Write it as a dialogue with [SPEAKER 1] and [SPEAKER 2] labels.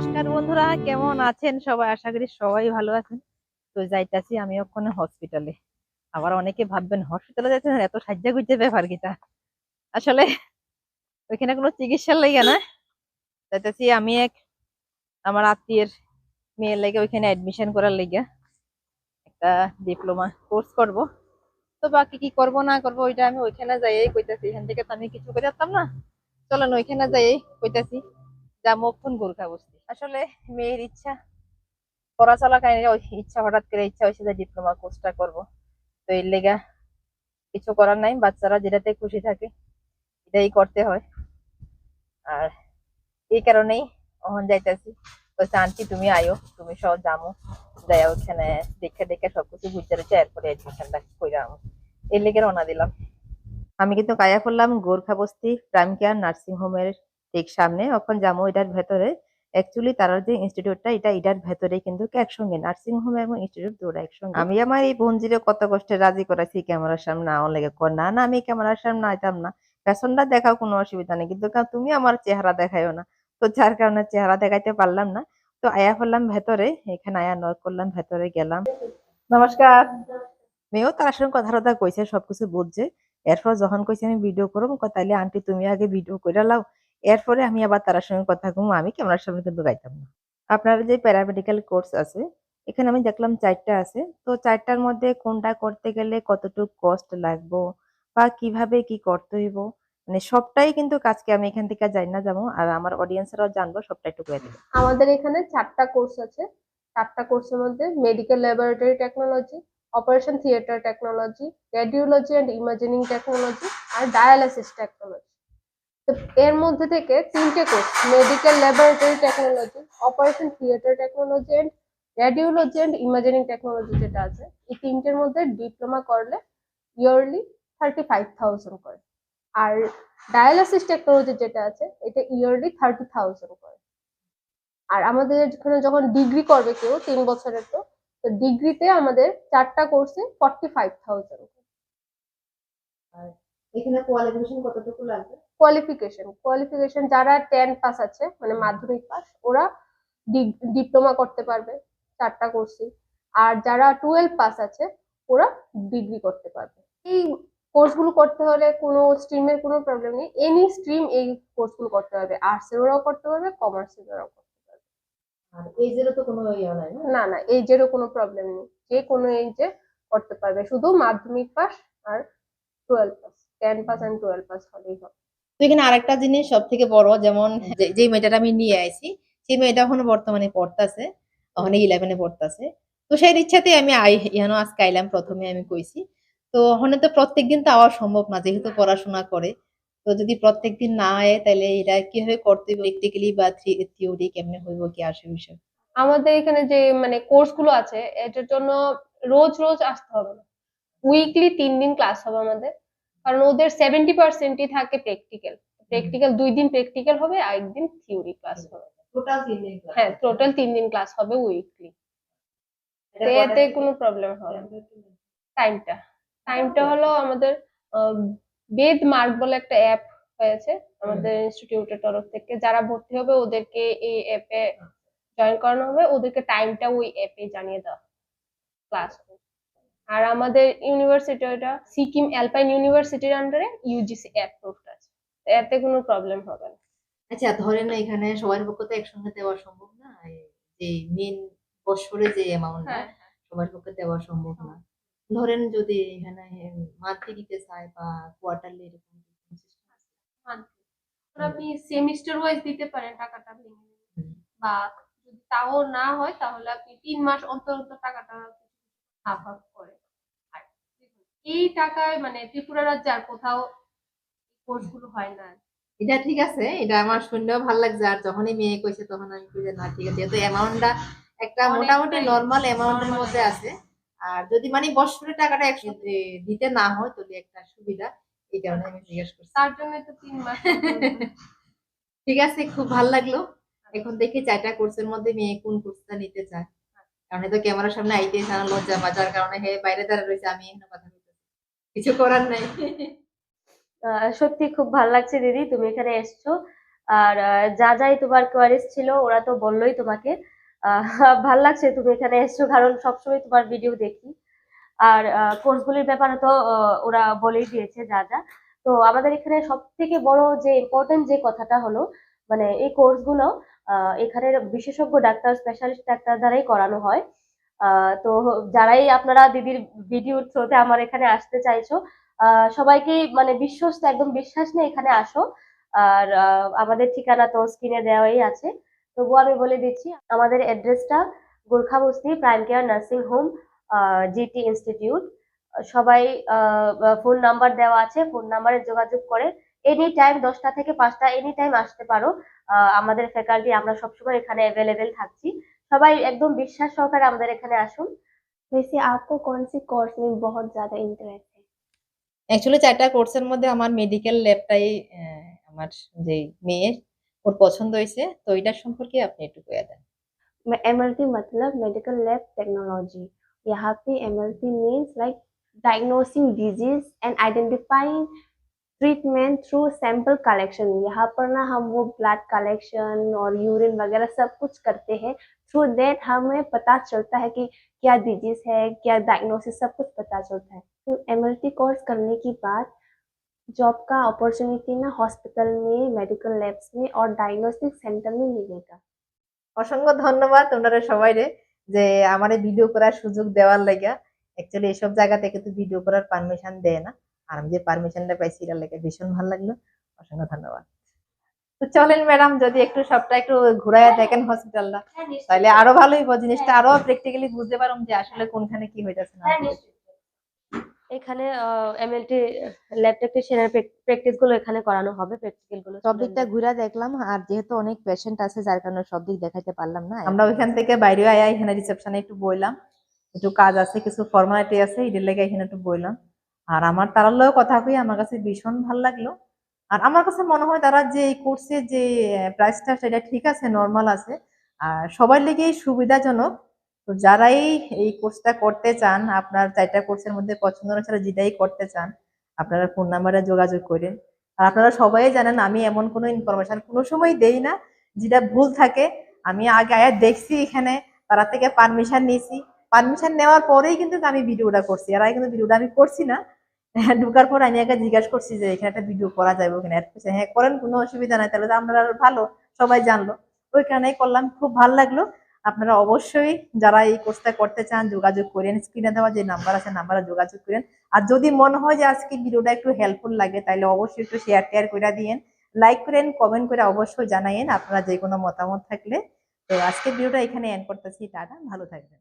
[SPEAKER 1] নমস্কার বন্ধুরা, কেমন আছেন সবাই? আশা করি সবাই ভালো আছেন। তো যাইতাছি আমি ওখানে হসপিটালে আবার অনেকে ভাববেন হসপিটালে যাচ্ছেন এত সাজ্জা গুজে ব্যাপার কিটা আসলে ওইখানে কোনো চিকিৎসার লাগে না। যাইতাছি আমি এক, আমার আত্মীয়ের মেয়ের লেগে ওইখানে অ্যাডমিশন করার লেগে একটা ডিপ্লোমা কোর্স করব। তো বাকি কি করব, না করব, ওইটা আমি ওইখানে যাই কইতাছি। এখান থেকে তো আমি কিছু করে না। চলেন ওইখানে যাই কইতাছি। যা মক্ষণ গোর্খা বস্তি। আসলে মেয়ের ইচ্ছা পড়া চলাকালীন ওই ইচ্ছা হঠাৎ করে ইচ্ছা হয়েছে যে ডিপ্লোমা কোর্সটা করব। তো এর লেগা কিছু করার নাই, বাচ্চারা যেটাতে খুশি থাকে, এটাই করতে হয়। আর এই কারণেই অহন যাইতেছি। বলছে, আন্টি, তুমি আয়ো, তুমি সব জামো যাই ওখানে দেখে দেখে সবকিছু বুঝতে রয়েছে এরপরে এডমিশনটা কইরা আমো এর লেগে রওনা দিলাম। আমি কিন্তু কায়া করলাম Gorkha Basti prime care nursing হোমের ঠিক সামনে এখন যাব এটার ভেতরে। অ্যাকচুয়ালি তার যে ইনস্টিটিউটটা এটা এটার ভেতরে কিন্তু একসঙ্গে নার্সিং হোম এবং ইনস্টিটিউট দুটো একসঙ্গে। আমি আমার এই বঞ্জিরে কত কষ্টে রাজি করাইছি ক্যামেরার সামনে আমার লেগে কর। না না আমি ক্যামেরার সামনে আইতাম না। ফ্যাশনটা দেখাও কোনো অসুবিধা নেই কিন্তু তুমি আমার চেহারা দেখাইও না। তো যার কারণে চেহারা দেখাইতে পারলাম না। তো আয়া করলাম ভেতরে এখানে আয়া নক করলাম ভেতরে গেলাম। নমস্কার। মেয়েও তার সঙ্গে কথা টথা কইছে সবকিছু বুঝছে। এরপর যখন কইছে আমি ভিডিও করব কয় তাইলে আন্টি তুমি আগে ভিডিও করে লাও এরপরে আমি আবার তার সঙ্গে কথা কমু আমি ক্যামেরার সামনে কিন্তু গাইতাম না। আপনার যে প্যারামেডিক্যাল কোর্স আছে, এখানে আমি দেখলাম চারটা আছে। তো চারটার মধ্যে কোনটা করতে গেলে কতটুকু কস্ট লাগবো বা কীভাবে কি করতে হইব? মানে সবটাই কিন্তু কাজকে আমি এখান থেকে যাই না যাব। আর আমার অডিয়েন্সরাও জানব, সবটা একটু করে
[SPEAKER 2] আমাদের এখানে চারটা কোর্স আছে। চারটা কোর্সের মধ্যে medical laboratory technology operation theatre technology radiology and imagining technology R dialysis technology এর মধ্যে থেকে তিনটে course medical laboratory technology operation theatre technology and radiology and imagining technology যেটা আছে, এই তিনটের মধ্যে ডিপ্লোমা করলে ইয়ারলি থার্টি ফাইভ থাউজেন্ড করে। আর ডায়ালিসিস টেকনোলজি যেটা আছে, এটা ইয়ারলি থার্টি থাউজেন্ড করে। আর আমাদের এখানে যখন ডিগ্রি করবে কেউ, তিন বছরের তো তো ডিগ্রিতে আমাদের চারটা কোর্সে ফর্টি ফাইভ থাউজেন্ড
[SPEAKER 1] এখানে কোয়ালিফিকেশন কতটুকু লাগবে?
[SPEAKER 2] কোয়ালিফিকেশন কোয়ালিফিকেশন যারা টেন পাস আছে মানে মাধ্যমিক পাস ওরা ডিপ্লোমা করতে পারবে চারটা কোর্সই আর যারা টুয়েলভ পাস আছে ওরা ডিগ্রি করতে পারবে। এই কোর্সগুলো করতে হলে কোনো স্ট্রিমের কোনো প্রবলেম নেই। এনি স্ট্রিম এই কোর্সগুলো করতে পারবে। আর্টসের ওরাও করতে পারবে কমার্সের ওরাও করতে পারবে।
[SPEAKER 1] আর এইজেরও তো কোনো না?
[SPEAKER 2] না না এইজেরও কোনো প্রবলেম নেই। যে কোনো এইজে করতে পারবে। শুধু মাধ্যমিক pass R twelve pass ten pass and twelve pass হলেই হবে।
[SPEAKER 1] তো এখানে আরেকটা জিনিস সব থেকে বড়, যেমন যে- মেয়েটা আমি নিয়ে আইছি, সেই মেয়েটা এখনও বর্তমানে পড়তাছে ওখানে ইলেভেনে পড়তাছে। তো সেই ইচ্ছাতে আমি ইহানো আজকে আইলাম, প্রথমে আমি কইছি। তো ওখানে তো প্রত্যেকদিন তো আওয়া সম্ভব না, যেহেতু পড়াশোনা করে। তো যদি প্রত্যেক দিন না আয়, তাহলে এটা কীভাবে করতে প্র্যাকটিক্যালি বা থিওরি কেমনে হইব, কি আসে বিষয়?
[SPEAKER 2] আমাদের এখানে যে মানে কোর্সগুলো আছে, এটার জন্য রোজ রোজ আসতে হবে না। উইকলি তিন দিন ক্লাস হবে আমাদের। কারণ ওদের সেভেন্টি পার্সেন্টই থাকে প্র্যাকটিক্যাল প্র্যাকটিক্যাল দুই দিন প্র্যাকটিক্যাল হবে আর একদিন থিওরি ক্লাস হবে। হ্যাঁ টোটাল তিন দিন ক্লাস হবে উইকলি এতে কোনো প্রবলেম হবে না। টাইমটা টাইমটা হলো আমাদের বেদ মার্ক বলে একটা অ্যাপ হয়েছে আমাদের ইনস্টিটিউটের তরফ থেকে। যারা ভর্তি হবে ওদেরকে এই অ্যাপে জয়েন করানো হবে। ওদেরকে টাইমটা ওই অ্যাপে জানিয়ে দেওয়া। ক্লাস আর আমাদের ইউনিভার্সিটি ওটা সিকিম অ্যালপাইন ইউনিভার্সিটির আন্ডারে ইউজিসি অ্যাপ্রুভড আছে। এতে কোনো প্রবলেম হবে না।
[SPEAKER 1] আচ্ছা ধরেন না এখানে সবার পক্ষে তো একসঙ্গে দেওয়া সম্ভব না? যে মেন বছরে যে অ্যামাউন্টটা
[SPEAKER 2] হ্যাঁ
[SPEAKER 1] সবার পক্ষে দেওয়া সম্ভব না। ধরেন যদি এখানে মান্থলি দিতে চায় বা কোয়ার্টারলি এরকম
[SPEAKER 2] আপনি সেমিস্টার ওয়াইজ দিতে পারেন টাকাটা। বা যদি তাও না হয় তাহলে আপনি তিন মাস অন্তর অন্তর টাকাটা হাফ হাফ করে। এই টাকায় মানে ত্রিপুরা রাজ্যে আর কোথাও কোর্সগুলো হয় না।
[SPEAKER 1] এটা ঠিক আছে এটা আমার শুনলেও ভালো লাগছে আর যখনই মেয়ে কইছে তখন আমি বুঝে না ঠিক আছে। যেহেতু অ্যামাউন্টটা একটা মোটামুটি নর্মাল অ্যামাউন্টের মধ্যে আছে। আর যদি মানে বছরের টাকাটা একসাথে দিতে না হয় তাহলে একটা সুবিধা। এই কারণে আমি জিজ্ঞেস করছি।
[SPEAKER 2] তার জন্য তো তিন মাস
[SPEAKER 1] ঠিক আছে খুব ভালো লাগল। এখন দেখি চারটা কোর্সের মধ্যে মেয়ে কোন কোর্সটা নিতে চায়। কারণ তো ক্যামেরার সামনে আইতে না, লজ্জা বাজার কারণে হে বাইরে দাঁড়া রয়েছে আমি এখানে কথা কিছু করার নাই।
[SPEAKER 3] সত্যি খুব ভালো লাগছে দিদি, তুমি এখানে এসছো। আর যা যাই তোমার কোয়ারিজ ছিল, ওরা তো বললোই তোমাকে। ভালো লাগছে তুমি এখানে এসছো, কারণ সবসময় তোমার ভিডিও দেখি। আর কোর্সগুলির ব্যাপারে তো ওরা বলেই দিয়েছে যা যা। তো আমাদের এখানে সব থেকে বড় যে ইম্পর্টেন্ট যে কথাটা হলো মানে এই কোর্সগুলো এখানের বিশেষজ্ঞ, ডাক্তার স্পেশালিস্ট ডাক্তার দ্বারাই করানো হয়। তো যারাই আপনারা দিদির ভিডিওর থ্রুতে আমার এখানে আসতে চাইছো সবাইকেই মানে বিশ্বস্ত, একদম বিশ্বাস নিয়ে এখানে আসো। আর আমাদের ঠিকানা তো স্ক্রিনে দেওয়াই আছে। তবুও আমি বলে দিচ্ছি, আমাদের অ্যাড্রেসটা Gorkhabasti prime care nursing home GT institute সবাই ফোন নাম্বার দেওয়া আছে ফোন নাম্বারে যোগাযোগ করে এনি টাইম দশটা থেকে পাঁচটা এনি টাইম আসতে পারো। আমাদের ফ্যাকাল্টি আমরা সবসময় এখানে অ্যাভেলেবেল থাকছি। সবাই একদম বিশ্বাস সহকারে আমাদের এখানে আসুন
[SPEAKER 4] वैसे आपको कौन सी कोर्स में बहुत ज्यादा इंटरेस्ट है
[SPEAKER 1] অ্যাকচুয়ালি চারটা কোর্সের মধ্যে আমার মেডিকেল ল্যাবটাই আমার যে মেয়ে ওর পছন্দ হয়েছে তো এটার সম্পর্কে আপনি একটু কয়ে দেন
[SPEAKER 4] एमएलटी मतलब मेडिकल लैब टेक्नोलॉजी यहाँ पे MLT means like diagnosing disease and identifying treatment through sample collection यहाँ पर ना हम वो ब्लड कलेक्शन और यूरिन वगैरह सब कुछ करते हैं थ्रू दैट हमें पता चलता है कि क्या डिजीज है क्या डायग्नोसिस सब कुछ पता चलता है तो एमएलटी कोर्स करने के बाद जॉब का अपॉर्चुनिटी ना हॉस्पिटल में मेडिकल लैब्स में और डायग्नोस्टिक सेंटर में मिलेगा
[SPEAKER 1] অসংখ্য ধন্যবাদ তোমরা সবাই রে যে আমার ভিডিও করার সুযোগ দেওয়ার লাগা অ্যাকচুয়ালি এসব জায়গা থেকে তো ভিডিও করার পারমিশন দেয় না আর আমি যে পারমিশনটা পাইছি এটার লেগে ভীষণ ভালো লাগল। অসংখ্য ধন্যবাদ। তো চলেন ম্যাডাম যদি একটু সবটা একটু ঘুরাইয়া দেখেন হসপিটালটা তাহলে আরও ভালো হইব জিনিসটা। আরও প্র্যাকটিক্যালি বুঝতে পারুম যে আসলে কোনখানে কি হইতাছে না হইতাছে।
[SPEAKER 3] এখানে এমএলটি ল্যাব টেকনিশিয়ানের প্র্যাকটিসগুলো এখানে করানো হবে প্র্যাকটিক্যালগুলো
[SPEAKER 5] সব দিকটা ঘুরে দেখলাম আর যেহেতু অনেক পেশেন্ট আছে যার কারণে সব দিক দেখাতে পারলাম না।
[SPEAKER 1] আমরা ওইখান থেকে বাইরে আয়া এখানে রিসেপশনে একটু বইলাম। একটু কাজ আছে কিছু ফর্মালিটি আছে এদের লেগে এখানে একটু বইলাম। আর আমার তারার লগে কথা কই আমার কাছে ভীষণ ভালো লাগল। আর আমার কাছে মনে হয় তারা যে এই কোর্সের যে প্রাইসটা সেটা ঠিক আছে নর্মাল আছে, আর সবার লেগেই সুবিধাজনক। তো যারাই এই কোর্সটা করতে চান, আপনার চারটা কোর্সের মধ্যে পছন্দ অনুসারে যেটাই করতে চান, আপনারা ফোন নাম্বারে যোগাযোগ করেন। আর আপনারা সবাই জানেন আমি এমন কোনো ইনফরমেশন কোনো সময় দেই না, যেটা ভুল থাকে। আমি আগে আয়া দেখছি এখানে, তারা থেকে পারমিশন নিয়েছি। পারমিশন নেওয়ার পরেই কিন্তু আমি ভিডিওটা করছি। আর আগে কিন্তু ভিডিওটা আমি করছি না। ঢুকার পর আমি আগে জিজ্ঞাসা করছি যে, এখানে একটা ভিডিও করা যাবে আর হ্যাঁ করেন, কোনো অসুবিধা নাই, তাহলে তো আপনারা ভালো। সবাই জানলো। ওইখানেই করলাম, খুব ভালো লাগল। আপনারা অবশ্যই যারা এই কোর্সটা করতে চান, যোগাযোগ করেন স্ক্রিনে দেওয়া যে নাম্বার আছে নাম্বারে যোগাযোগ করেন। আর যদি মনে হয় যে আজকে ভিডিওটা একটু হেল্পফুল লাগে, তাহলে অবশ্যই একটু শেয়ার টেয়ার করে দিয়েন। লাইক করেন কমেন্ট করে অবশ্যই জানাইন আপনারা যে কোনো মতামত থাকলে। তো আজকে ভিডিওটা এখানে এন্ড করতেছি। টাটা, ভালো থাকবেন।